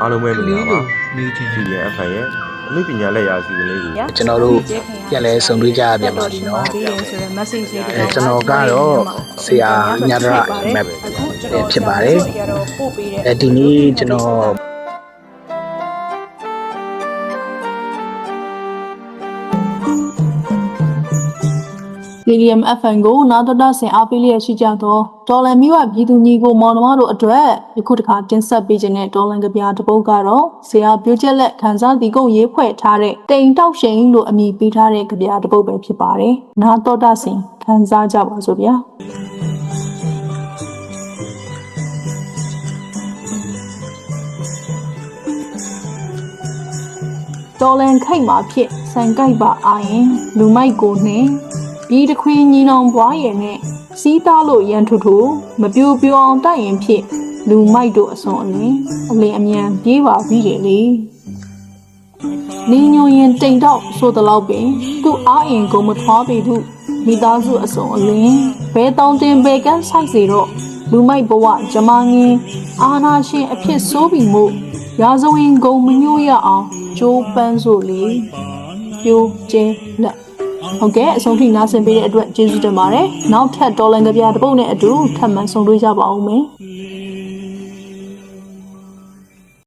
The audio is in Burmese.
အားလုံးပဲမင်္ဂလာပါနေချင်ချင်ရဲ့ FM ရဲ့အမှုပညာလက်ရာစီစဉ်လေးကိုကျွန်တော်တို့ပြန်လဲဆုံတွေ့ကြရပြန်ပါပြီနော်ကျွန်တော်ကတော့ဆရာညဒရ map ဖြစ်ပါတယ်အဲဒီနေ့ကျွန်တော် PDM FN ကိုနာတော်တာဆင်အားပေးလျက်ရှိကြသောဒေါ်လန်မီဝပြည်သူညီကိုမောင်နှမတို့အတွက်ယခုတစ်ခါတင်ဆက်ပေးခြင်းတဲ့ဒေါ်လန်ကဗျာတစ်ပုဒ်ကတော့ဆရာပြောချက်လက်ခန်းစားတီကုန်ရေးဖွဲ့ထားတဲ့တိမ်တောက်ရှိန်လို့အမည်ပေးထားတဲ့ကဗျာတစ်ပုဒ်ပဲဖြစ်ပါတယ်။နာတော်တာဆင်ခန်းစားကြပါစို့ဗျာ။တော်လန်ခိတ်မှာဖြစ်ဆန်ကြိုက်ပါအာရင်လူမိုက်ကိုနှင်း ပြီးတခွင်းညီနောင်ပွားရဲ့နဲ့စီးသားလို့ရန်ထုထုမပြိုပြိုအောင်တိုက်ရင်ဖြစ်လူမိုက်တို့အစွန်အလင်းအလင်းအမြန်ပြေးပါပြီးတယ်လေနင်းညိုရင်တိမ်တော့ဆိုတလောက်ပင် သူ့အားရင်ကိုမထွားပေသူမိသားစုအစွန်အလင်းဘဲတောင်းတင်ဘဲကန်းဆိုင်စေတော့လူမိုက်ဘဝဂျမငင်းအာနာရှင်အဖြစ်ဆိုးပြီးမို့ရာဇဝင်ဂုံမညို့ရအောင်ကျိုးပန်းစို့လေပြိုးကျဲလက် ဟုတ်ကဲ့အဆုံးထိနားဆင်ပေးတဲ့အတွက်ကျေးဇူးတင်ပါတယ်နောက်ထပ်ဒေါ်လန်ကပြတစ်ပုတ်နဲ့အတူထပ်မံဆုံတွေ့ကြပါဦးမယ်